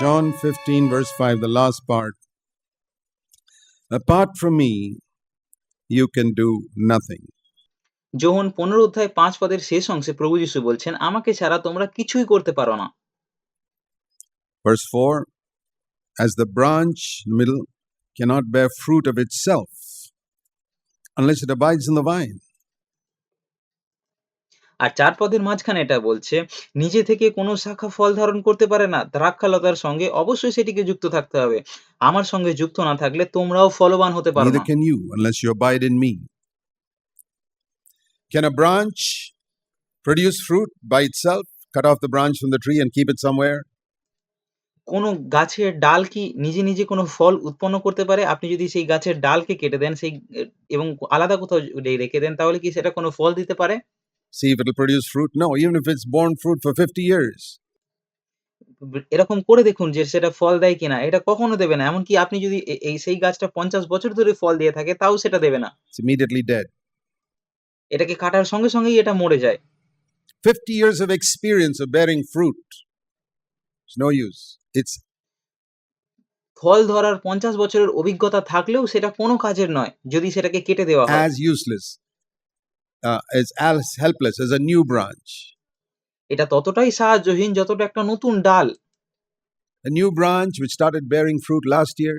John 15, verse 5, the last part. Apart from me, you can do nothing. যোহন পনেরো অধ্যায় পাঁচ পদের শেষ অংশে প্রভু যিশু বলছেন আমাকে ছাড়া তোমরা কিছুই করতে পারো না Verse 4 As the branch in the middle cannot bear fruit of itself unless it abides in the vine, আর চার পদের মাঝখানে এটা বলছে নিজে থেকে কোনো শাখা ফল ধারণ করতে পারে না দ্রাক্ষালতার সঙ্গে অবশ্যই সেটিকে যুক্ত থাকতে হবে আমার সঙ্গে যুক্ত না থাকলে তোমরাও ফলবান হতে পারো না can you unless you abide in me. Can a branch produce fruit by itself? Cut off the branch from the tree and keep it somewhere? কোনো গাছের ডাল কি নিজে নিজে কোনো ফল উৎপন্ন করতে পারে আপনি যদি সেই গাছের ডালকে কেটে দেন সেই এবং আলাদা কোথাও রেখে দেন তাহলে কি সেটা কোনো ফল দিতে পারে See if it'll produce fruit? No, even if it's borne fruit for 50 years. এরকম করে দেখুন যে সেটা ফল দেয় কিনা এটা কখনো দেবে না এমনকি আপনি যদি এই সেই গাছটা পঞ্চাশ বছর ধরে ফল দিয়ে থাকে তাও সেটা দেবে না It's immediately এটাকে কাটার সঙ্গে সঙ্গেই এটা মরে যায় 50 years of experience of bearing fruit. It's no use. It's ফল ধরার পঞ্চাশ বছরের অভিজ্ঞতা থাকলেও সেটা কোনো কাজের নয় যদি সেটাকে কেটে দেওয়া হয় as useless, uh, as as helpless as a new branch. এটা ততটাই সাহায্যহীন যতটা একটা নতুন ডাল A new branch which started bearing fruit last year,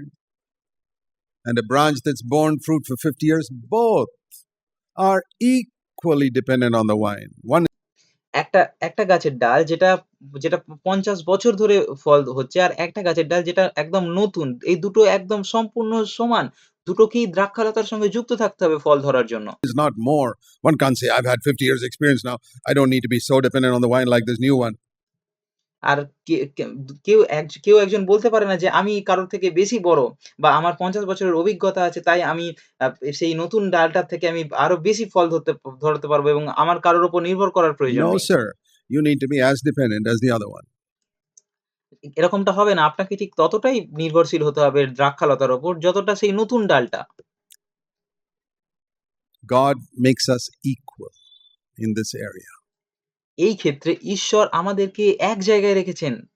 and a branch that's borne fruit for 50 years, both are equally dependent on the vine. One একটা একটা গাছের ডাল যেটা যেটা পঞ্চাশ বছর ধরে ফল হচ্ছে আর একটা গাছের ডাল যেটা একদম নতুন এই দুটো একদম সম্পূর্ণ সমান দুটোকেই দ্রাক্ষালতার সঙ্গে যুক্ত থাকতে হবে ফল ধরার জন্য is not more. One can't say, I've had 50 years' experience now. I don't need to be so dependent on the vine like this new one. আর কে- কে- কেউ কেউ একজন বলতে পারে না যে আমি কারোর থেকে বেশি বড় বা আমার পঞ্চাশ বছরের অভিজ্ঞতা আছে তাই আমি সেই নতুন ডালটার থেকে আমি আরও বেশি ফল ধরতে ধরতে পারব এবং আমার কারোর উপর নির্ভর করার প্রয়োজন নেই sir. You need to be as dependent as the other one. এরকমটা হবে না। আপনাকে ঠিক ততটাই নির্ভরশীল হতে হবে দ্রাক্ষালতার ওপর যতটা সেই নতুন ডালটা। God makes us equal in this area. এই ক্ষেত্রে ঈশ্বর আমাদেরকে এক জায়গায় রেখেছেন।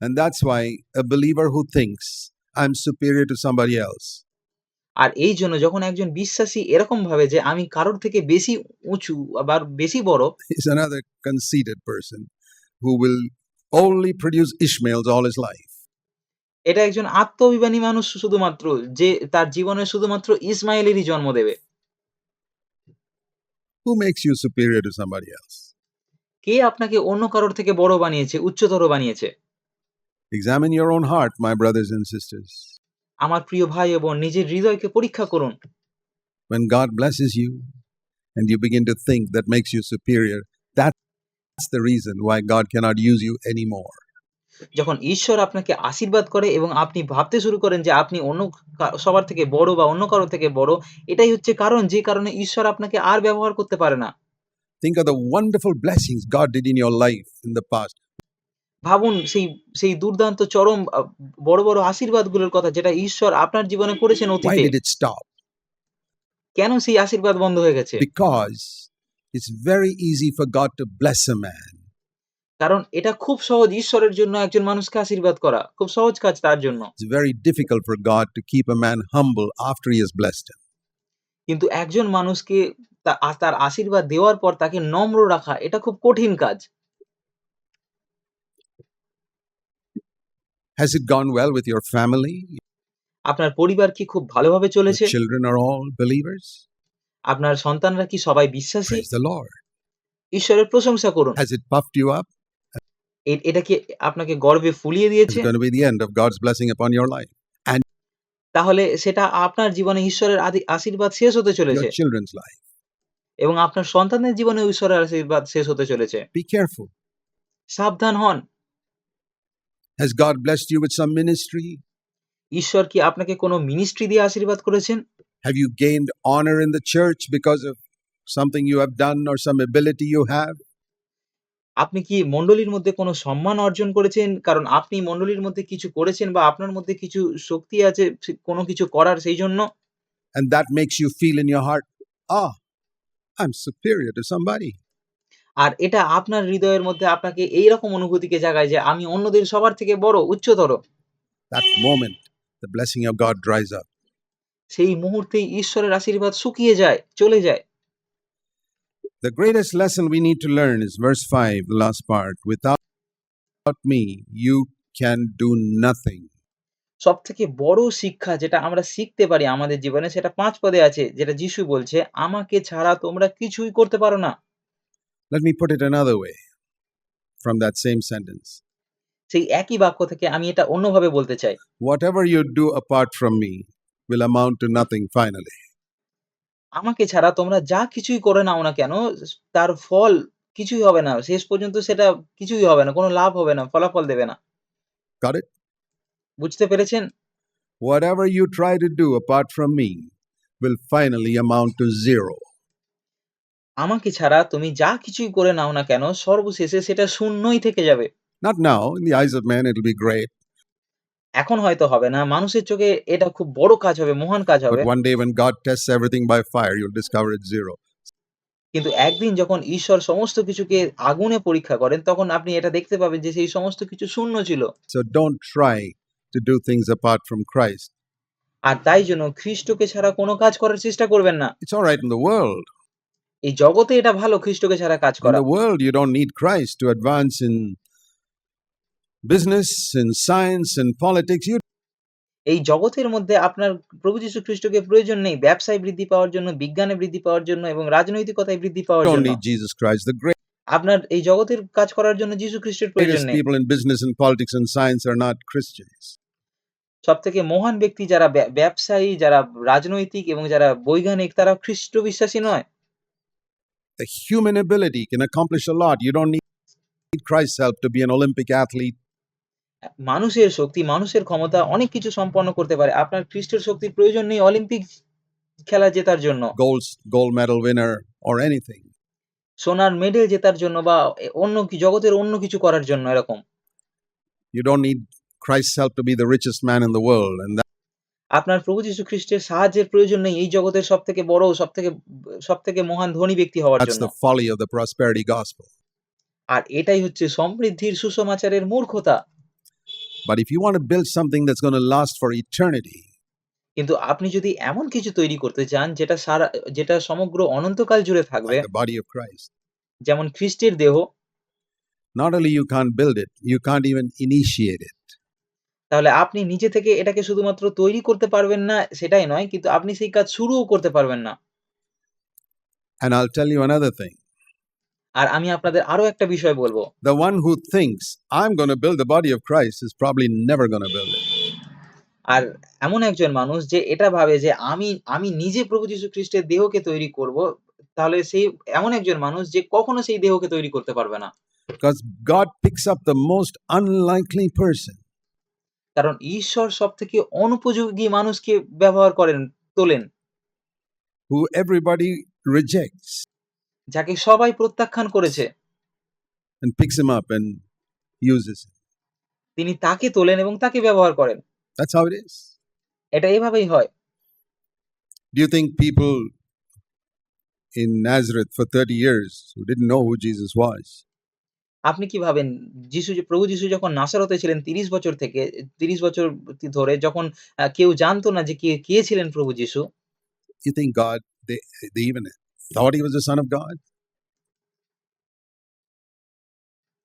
And that's why a believer who thinks I'm superior to somebody else. আর এই জন্য যখন একজন বিশ্বাসী এরকম ভাবে যে আমি কারোর থেকে বেশি উঁচু আবার বেশি বড় is another conceited person. Who will only produce Ishmaels all his life. এটা একজন আত্মঅভিমানী মানুষ শুধুমাত্র যে তার জীবনে শুধুমাত্র ইসমাইলেরই জন্ম দেবে Who makes you superior to somebody else? কে আপনাকে অন্য কারোর থেকে বড় বানিয়েছে উচ্চতর বানিয়েছে Examine your own heart, my brothers and sisters. আমার প্রিয় ভাই বোন নিজের হৃদয়কে পরীক্ষা করুন When God blesses you and you begin to think that makes you superior, that's the reason why God cannot use you anymore. যখন ঈশ্বর আপনাকে আশীর্বাদ করে এবং আপনি ভাবতে শুরু করেন যে আপনি অন্য সবার থেকে বড় বা অন্য কারোর থেকে বড় এটাই হচ্ছে কারণ যে কারণে ঈশ্বর আপনাকে আর ব্যবহার করতে পারে না Think of the wonderful blessings God did in your life in the past. ভাবুন সেই সেই দুর্দান্ত চরম বড় বড় আশীর্বাদগুলোর কথা যেটা ঈশ্বর আপনার জীবনে করেছেন Why অতীতে did it stop? কেন সেই আশীর্বাদ বন্ধ হয়ে গেছে Because it's very easy for God to bless a man. কারণ এটা খুব সহজ ঈশ্বরের জন্য একজন মানুষকে আশীর্বাদ করা খুব সহজ কাজ তার জন্য It's very difficult for God to keep a man humble after he has blessed him. কিন্তু একজন মানুষকে তা- আ- তার আশীর্বাদ দেওয়ার পর তাকে নম্র রাখা এটা খুব কঠিন কাজ Has it gone well with your family? আপনার পরিবার কি খুব ভালোভাবে Your চলেছে children are all believers? আপনার সন্তানরা কি সবাই বিশ্বাসী Praise the Lord. ঈশ্বরের প্রশংসা করুন Has it puffed you up? এ- এটা কি আপনাকে গর্বে ফুলিয়ে It's দিয়েছে going to be the end of God's blessing upon your life, তাহলে সেটা আপনার জীবনে ঈশ্বরের আদি- আশীর্বাদ শেষ হতে চলেছে your children's life. এবং আপনার সন্তানের জীবনে ঈশ্বরের আশীর্বাদ শেষ হতে চলেছে Be careful. সাবধান হন Has God blessed you with some ministry? ঈশ্বর কি আপনাকে কোনো মিনিস্ট্রি দিয়ে আশীর্বাদ করেছেন Have you gained honor in the church because of something you have done or some ability you have? আপনি কি মণ্ডলীর মধ্যে কোনো সম্মান অর্জন করেছেন কারণ আপনি মণ্ডলীর মধ্যে কিছু করেছেন বা আপনার মধ্যে কিছু শক্তি আছে কোনো কিছু করার সেই জন্য And that makes you feel in your heart, ah, I'm superior to somebody. আর এটা আপনার হৃদয়ের মধ্যে আপনাকে এইরকম অনুভূতিকে জাগায় যে আমি অন্যদের সবার থেকে বড়, উচ্চতর। That moment, the blessing of God dries up. সেই মুহূর্তেই ঈশ্বরের আশীর্বাদ শুকিয়ে যায়, চলে যায়। The greatest lesson we need to learn is verse 5, the last part. Without me, you can do nothing. সবথেকে বড় শিক্ষা যেটা আমরা শিখতে পারি আমাদের জীবনে সেটা ৫ পদে আছে। যেটা যিশু বলছে, "আমাকে ছাড়া তোমরা কিছুই করতে পারো না।" Let me put it another way from that same sentence. সেই একই বাক্য থেকে আমি এটা অন্যভাবে বলতে চাই। Whatever you do apart from me will amount to nothing finally. আমাকে ছাড়া তোমরা যা কিছুই করে নাও না কেন, তার ফল কিছুই হবে না। শেষ পর্যন্ত সেটা কিছুই হবে না। কোনো লাভ হবে না, ফলাফল দেবে না। Got বুঝতে পেরেছেন? Whatever you try to do apart from me will finally amount to zero. আমাকে ছাড়া তুমি যা কিছুই করে নাও না কেন, সর্বশেষে সেটা শূন্যই থেকে যাবে। Not now, in the eyes of man, it'll be great. এখন হয়তো হবে না। মানুষের চোখে এটা খুব বড় কাজ হবে, মহান কাজ হবে। One day when God tests everything by fire, you'll discover it's zero. কিন্তু একদিন যখন ঈশ্বর সমস্ত কিছুকে আগুনে পরীক্ষা করেন, তখন আপনি এটা দেখতে পাবেন যে সেই সমস্ত কিছু শূন্য ছিল। So don't try to do things apart from Christ. আর তাই জন্য খ্রিস্টকে ছাড়া কোনো কাজ করার চেষ্টা করবেন না। It's all right in the world. এই জগতে এটা ভালো খ্রিস্টকে ছাড়া কাজ In করা। the world, you don't need Christ to advance in business in science in politics you এই জগতের মধ্যে আপনার প্রভু যীশু খ্রিস্টকে প্রয়োজন নেই। ব্যবসায় বৃদ্ধি পাওয়ার জন্য বিজ্ঞানে বৃদ্ধি পাওয়ার জন্য এবং রাজনৈতিকতায় বৃদ্ধি পাওয়ার জন্য। জিসাস আপনার এই জগতের কাজ করার জন্য যীশু খ্রিস্টের প্রয়োজন নেই। Business in politics science are not Christians সবথেকে মহান ব্যক্তি যারা ব্যবসায়ী যারা রাজনৈতিক এবং যারা বৈজ্ঞানিক তারা খ্রিস্ট বিশ্বাসী নয়। The human ability can accomplish a lot you don't need christ's help to be an olympic athlete মানুষের শক্তি, মানুষের ক্ষমতা অনেক কিছু সম্পন্ন করতে পারে। আপনার খ্রিস্টের শক্তির প্রয়োজন নেই অলিম্পিক খেলা জেতার জন্য, gold medal winner or anything. সোনার মেডেল জেতার জন্য বা অন্য কি জগতের অন্য কিছু করার জন্য এরকম। You don't need Christ's help to be the richest man in the world. And that, আপনার প্রভু যীশু খ্রিস্টের সাহায্যের প্রয়োজন নেই এই জগতের সবথেকে বড়, সবথেকে সবথেকে মহান ধনী ব্যক্তি হওয়ার that's জন্য। the folly of the prosperity gospel. আর এটাই হচ্ছে সমৃদ্ধির সুসমাচারের মূর্খতা। But if you want to build something that's going to last for eternity, কিন্তু আপনি যদি এমন কিছু তৈরি করতে চান যেটা সারা যেটা সমগ্র অনন্তকাল জুড়ে থাকবে, like the body of Christ, যেমন খ্রিস্টের দেহ, not only you can't build it, you can't even initiate it. তাহলে আপনি নিজে থেকে এটাকে শুধুমাত্র তৈরি করতে পারবেন না সেটাই নয়, কিন্তু আপনি সেই কাজ শুরুও করতে পারবেন না। And I'll tell you another thing. আর আমি আপনাদের আরও একটা বিষয় বলব। The one who thinks I am gonna to build the never gonna আর এমন একজন মানুষ যে এটা ভাবে যে আমি আমি নিজে প্রভু যীশু খ্রিস্টের দেহকে তৈরি করব তাহলে সেই এমন একজন মানুষ যে কখনো সেই দেহকে তৈরি করতে পারবে না। Because God picks up the most unlikely person কারণ ঈশ্বর সবথেকে অনুপযোগী মানুষকে ব্যবহার করেন তোলেন। হু এভরিবডি রিজেক্টস যাকে সবাই প্রত্যাখ্যান করেছে। তিনি তাকে তোলেন এবং তাকে ব্যবহার করেন। এটা এভাবেই হয়। Do you think people in Nazareth for 30 years who didn't know who Jesus was? আপনি কি ভাবেন যিশু যে প্রভু যিশু যখন নাসারতে ছিলেন 30 বছর থেকে 30 বছর ধরে যখন কেউ জানতো না যে কে কে ছিলেন প্রভু যিশু? You think god they, they even thought he was the son of God?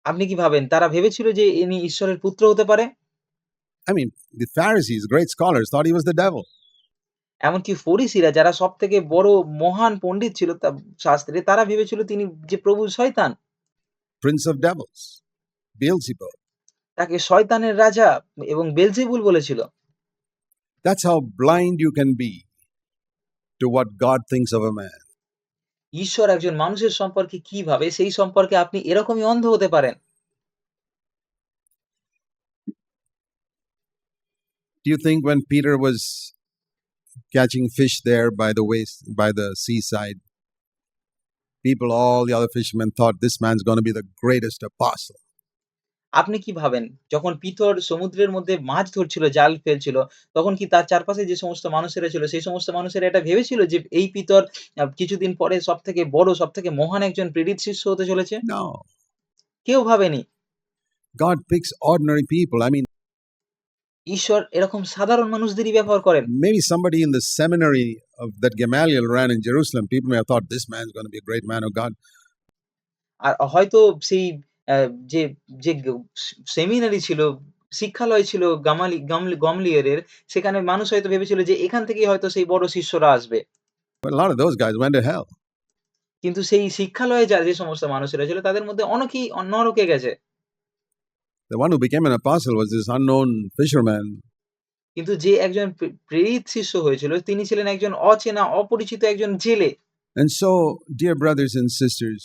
আপনি কি ভাবেন? তারা ভেবেছিল যে ইনি ঈশ্বরের পুত্র হতে পারে? I mean the Pharisees great scholars thought he was the devil এমন কি ফরিসিরা যারা সবথেকে বড় মহান পণ্ডিত ছিল তা শাস্ত্রে তারা ভেবেছিল তিনি যে প্রভু শয়তান। প্রিন্স অফ ডেভিলস বেলজিবুল তাকে শয়তানের রাজা এবং বেলজিবুল বলেছিল। That's how blind you can be to what God thinks of a man ঈশ্বর একজন মানুষের সম্পর্কে কি ভাবে সেই সম্পর্কে আপনি এরকমই অন্ধ হতে পারেন। Do you think when Peter was catching fish there by the way, by the seaside, people, all the other fishermen thought this man's going to be the greatest apostle. আপনি কি ভাবেন যখন পিতর সমুদ্রের মধ্যে মাছ ধরছিল, জাল ফেলছিল, তখন কি তার চারপাশে যে সমস্ত মানুষেরা ছিল সেই সমস্ত মানুষেরা এটা ভেবেছিল যে এই পিতর কিছুদিন পরে সবথেকে বড়, সবথেকে মহান একজন প্রেরিত শিষ্য হতে চলেছে? কেউ ভাবেনি। God picks ordinary people. I mean, ঈশ্বর এরকম সাধারণ মানুষদেরই ব্যবহার করেন। maybe somebody in the seminary of that Gamaliel ran in Jerusalem, people may have thought this man's going to be a great man of God. আর হয়তো সেই যে যে সেমিনারি ছিল, শিক্ষালয় ছিল গামালি গামলি গমলিয়েলের, সেখানে মানুষ হয়তো ভেবেছিল যে এখান থেকেই হয়তো সেই বড় শিষ্যরা আসবে। কিন্তু সেই শিক্ষালয়ে যা যে সমস্ত মানুষেরা ছিল তাদের মধ্যে অনেকেই নরকে গেছে। The one who became an apostle was this unknown fisherman. কিন্তু যে একজন প্রেরিত শিষ্য হয়েছিল তিনি ছিলেন একজন অচেনা, অপরিচিত একজন জেলে। And so, dear brothers and sisters,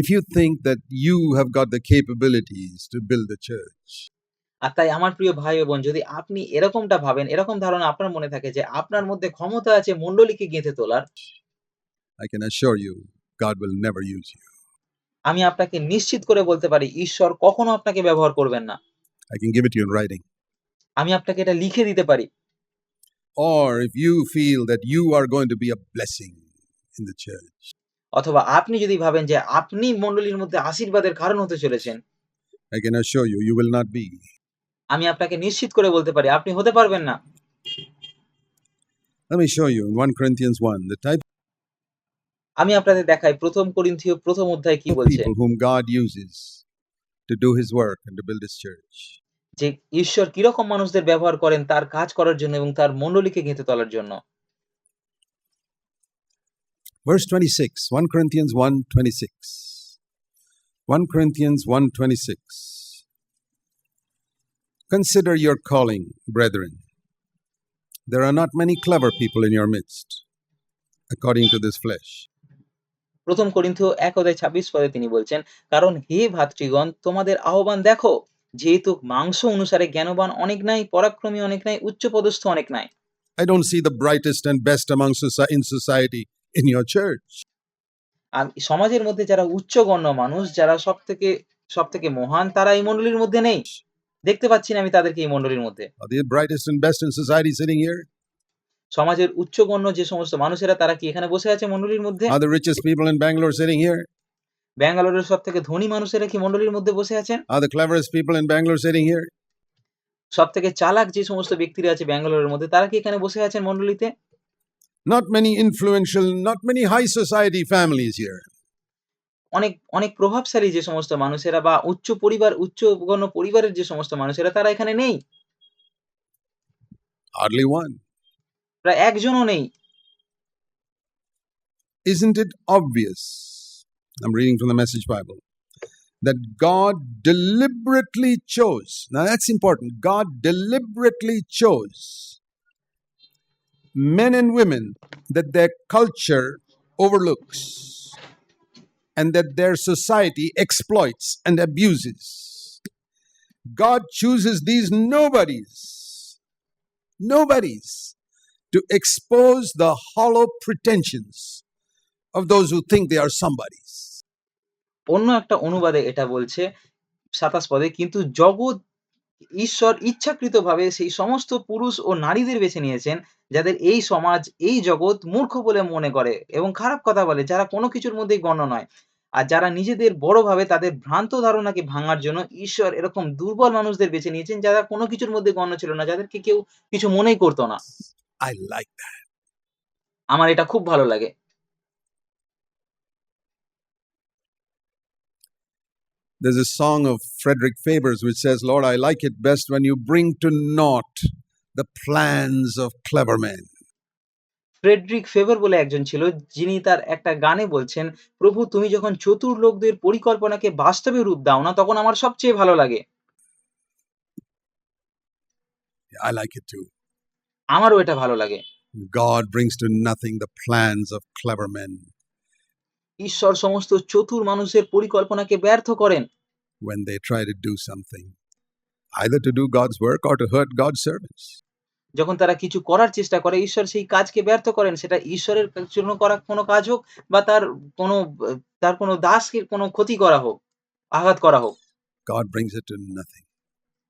if you think that you have got the capabilities to build the church, আর তাই আমার প্রিয় ভাই ও বোন যদি আপনি এরকমটা ভাবেন, এরকম ধারণা আপনার মনে থাকে যে আপনার মধ্যে ক্ষমতা আছে মণ্ডলীকে গেঁথে তোলার, I can assure you, God will never use you. আমি আপনাকে নিশ্চিত করে বলতে পারি ঈশ্বর কখনো আপনাকে ব্যবহার করবেন না। I can give it to you in writing. আমি আপনাকে এটা লিখে দিতে পারি। Or if you feel that you are going to be a blessing in the church, অথবা আপনি যদি ভাবেন যে আপনি মণ্ডলীর মধ্যে আশীর্বাদের কারণ হতে চলেছেন, I can assure you, you will not be. আমি আপনাকে নিশ্চিত করে বলতে পারি আপনি হতে পারবেন না। Let me show you in 1 Corinthians 1 the type আমি আপনাদের দেখাই প্রথম করিন্থীয় প্রথম অধ্যায় কি of বলছে? people whom God uses to do his work and to build his church. যে ঈশ্বর কীরকম মানুষদের ব্যবহার করেন তার কাজ করার জন্য এবং তার মণ্ডলীকে গেঁথে তোলার জন্য। Verse 26, 1 Corinthians 1 26. 1 Corinthians 1 26. Consider your calling, brethren. There are not many clever people in your midst, according to this flesh. ১ম করিন্থীয় ১ অধ্যায় ২৬ পদে তিনি বলছেন, কারণ হে ভ্রাতৃগণ তোমাদের আহ্বান দেখো, যেহেতু মাংস অনুসারে জ্ঞানবান অনেক নাই, পরাক্রমী অনেক নাই, উচ্চপদস্থ অনেক নাই। I don't see the brightest and best among soci- in society in your church. সমাজের মধ্যে যারা উচ্চগণ্য মানুষ, যারা সবথেকে সবথেকে মহান তারা এই মণ্ডলীর মধ্যে নেই। দেখতে পাচ্ছি না আমি তাদেরকে এই মণ্ডলীর মধ্যে। Brightest and best in society sitting here? সমাজের উচ্চগণ্য যে সমস্ত মানুষেরা তারা কি এখানে বসে আছে মণ্ডলীর মধ্যে? Are the richest people in Bangalore sitting here? ব্যাঙ্গালোরের সবথেকে ধনী মানুষেরা কি মণ্ডলীর মধ্যে বসে আছেন? Are the cleverest people in Bangalore sitting here? সবথেকে চালাক যে সমস্ত ব্যক্তিরা আছে ব্যাঙ্গালোরের মধ্যে তারা কি এখানে বসে আছেন মণ্ডলীতে? Not many influential, not many high society families here. অনেক অনেক প্রভাবশালী যে সমস্ত মানুষেরা বা উচ্চ পরিবার উচ্চগণ্য পরিবারের যে সমস্ত মানুষেরা তারা এখানে নেই। Hardly one. প্রায় একজনও নেই। Isn't it obvious? I'm reading from the Message Bible. That God deliberately chose. Now that's important. God deliberately chose men and women that their culture overlooks and that their society exploits and abuses. God chooses these nobodies, nobodies, to expose the hollow pretensions of those who think they are somebodies. অন্য একটা অনুবাদে এটা বলছে ২৭ পদে কিন্তু জগৎ ঈশ্বর ইচ্ছাকৃতভাবে সেই সমস্ত পুরুষ ও নারীদের বেছে নিয়েছেন যাদের এই সমাজ, এই জগৎ মূর্খ বলে মনে করে এবং খারাপ কথা বলে যারা কোনো কিছুর মধ্যেই গণ্য নয়। আর যারা নিজেদের বড় ভাবে তাদের ভ্রান্ত ধারণাকে ভাঙার জন্য ঈশ্বর এরকম দুর্বল মানুষদের বেছে নিয়েছেন যারা কোনো কিছুর মধ্যে গণ্য ছিল না, যাদেরকে কেউ কিছু মনেই করতো না। আমার এটা খুব ভালো লাগে। There's a song of Frederick Faber's which says, Lord, I like it best when you bring to naught the plans of clever men. Frederick Faber বলে একজন ছিল যিনি তার একটা গানে বলছেন, "প্রভু তুমি যখন চতুর লোকদের পরিকল্পনাকে বাস্তবে রূপ দাও না তখন আমার সবচেয়ে ভালো লাগে।" I like it too. আমারও এটা ভালো লাগে। God brings to nothing the plans of clever men ঈশ্বর সমস্ত চতুর মানুষের পরিকল্পনাকে ব্যর্থ করেন। when they try to do something, either to do God's work or to hurt God's servants. যখন তারা কিছু করার চেষ্টা করে ঈশ্বর সেই কাজকে ব্যর্থ করেন। সেটা ঈশ্বরের জন্য করা কোনো কাজ হোক বা তার কোনো তার কোনো দাসকে কোনো ক্ষতি করা হোক। আঘাত করা হোক। God brings it to nothing.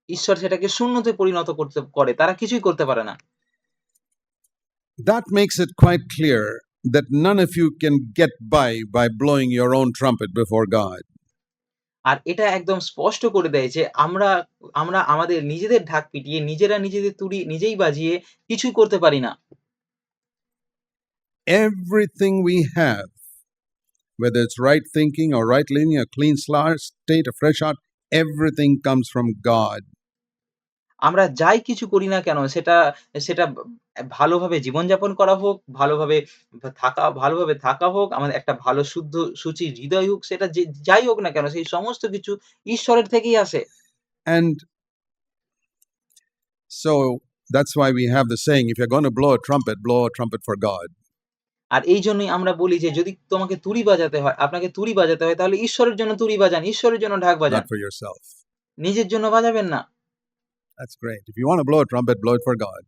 ঈশ্বর সেটাকে শূন্যতে পরিণত করতে করে। তারা কিছুই করতে পারে না। That makes it quite clear that none of you can get by by blowing your own trumpet before God. আর এটা একদম স্পষ্ট করে দেয় যে আমরা আমরা আমাদের নিজেদের ঢাক পিটিয়ে নিজেরা নিজেদের তুড়ি নিজেই বাজিয়ে কিছুই করতে পারি না। Everything we have, whether it's right thinking or right living, a clean sla- state, a fresh heart, everything comes from God. আমরা যাই কিছু করি না কেন সেটা সেটা ভালোভাবে জীবনযাপন করা হোক, ভালোভাবে থাকা ভালোভাবে থাকা হোক, আমাদের একটা ভালো শুদ্ধ সূচি হৃদয় হোক, সেটা যে যাই হোক না কেন সেই সমস্ত কিছু ঈশ্বরের থেকেই আসে। And so that's why we have the saying if you're going to blow a trumpet, blow a trumpet for God. আর এইজন্যই আমরা বলি যে যদি তোমাকে তুড়ি বাজাতে হয়, আপনাকে তুড়ি বাজাতে হয় তাহলে ঈশ্বরের জন্য তুড়ি বাজান, ঈশ্বরের জন্য ঢাক বাজান। নিজের জন্য বাজাবেন না। That's great. If you want to blow a trumpet, blow it for God.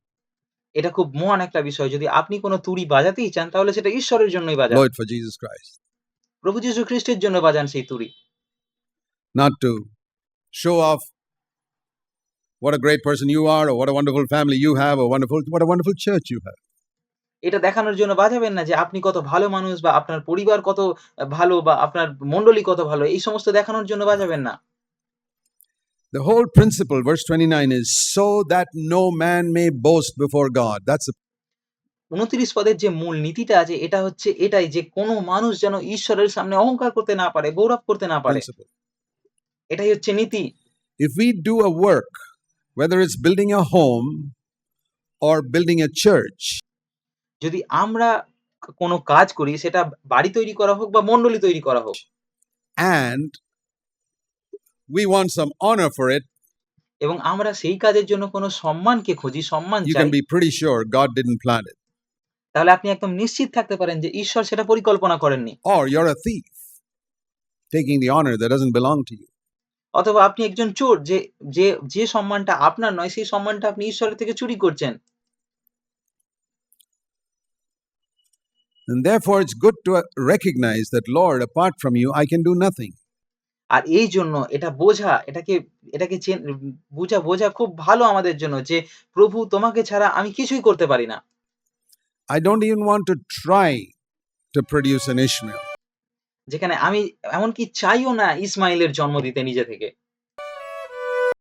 এটা খুব মহান একটা বিষয়। যদি আপনি কোন তুড়ি বাজাতেই চান তাহলে সেটা ঈশ্বরের জন্যই বাজান। Blow it for Jesus Christ, প্রভু যীশু খ্রিস্টের জন্য বাজান সেই তুড়ি। not to show off what a great person you are, or what a wonderful family you have, or wonderful what a wonderful church you have. এটা দেখানোর জন্য বাজাবেন না যে আপনি কত ভালো মানুষ বা আপনার পরিবার কত ভালো বা আপনার মণ্ডলী কত ভালো এই সমস্ত দেখানোর জন্য বাজাবেন না। The whole principle, verse 29, is so that no man may boast before God. That's the ২৯ পদের যে মূল নীতিটা আছে এটা হচ্ছে এটাই যে কোন মানুষ যেন ঈশ্বরের সামনে অহংকার করতে না পারে, গৌরব করতে না পারে। principle. এটাই হচ্ছে নীতি। If we do a work, whether it's building a home or building a church, যদি আমরা ক কোন কাজ করি সেটা বাড়ি তৈরি করা হোক বা মণ্ডলী তৈরি করা হোক। and we want some honor for it, এবং আমরা সেই কাজের জন্য কোন সম্মানকে খুঁজি, সম্মান you চাই। can be pretty sure God didn't plan it. তাহলে আপনি একদম নিশ্চিত থাকতে পারেন যে ঈশ্বর সেটা পরিকল্পনা করেননি। Or you're a thief, taking the honor that doesn't belong to you. অথবা আপনি একজন চোর যে যে যে সম্মানটা আপনার নয় সেই সম্মানটা আপনি ঈশ্বরের থেকে চুরি করছেন। And therefore, it's good to uh, recognize that, Lord, apart from you, I can do nothing. আর এই জন্য এটা বোঝা এটাকে এটাকে চেন বোঝা বোঝা খুব ভালো আমাদের জন্য যে প্রভু তোমাকে ছাড়া আমি কিছুই করতে পারি না। I don't even want to try to produce an Ishmael যেখানে আমি এমনকি চাইও না ইসমাইলের জন্ম দিতে নিজে থেকে।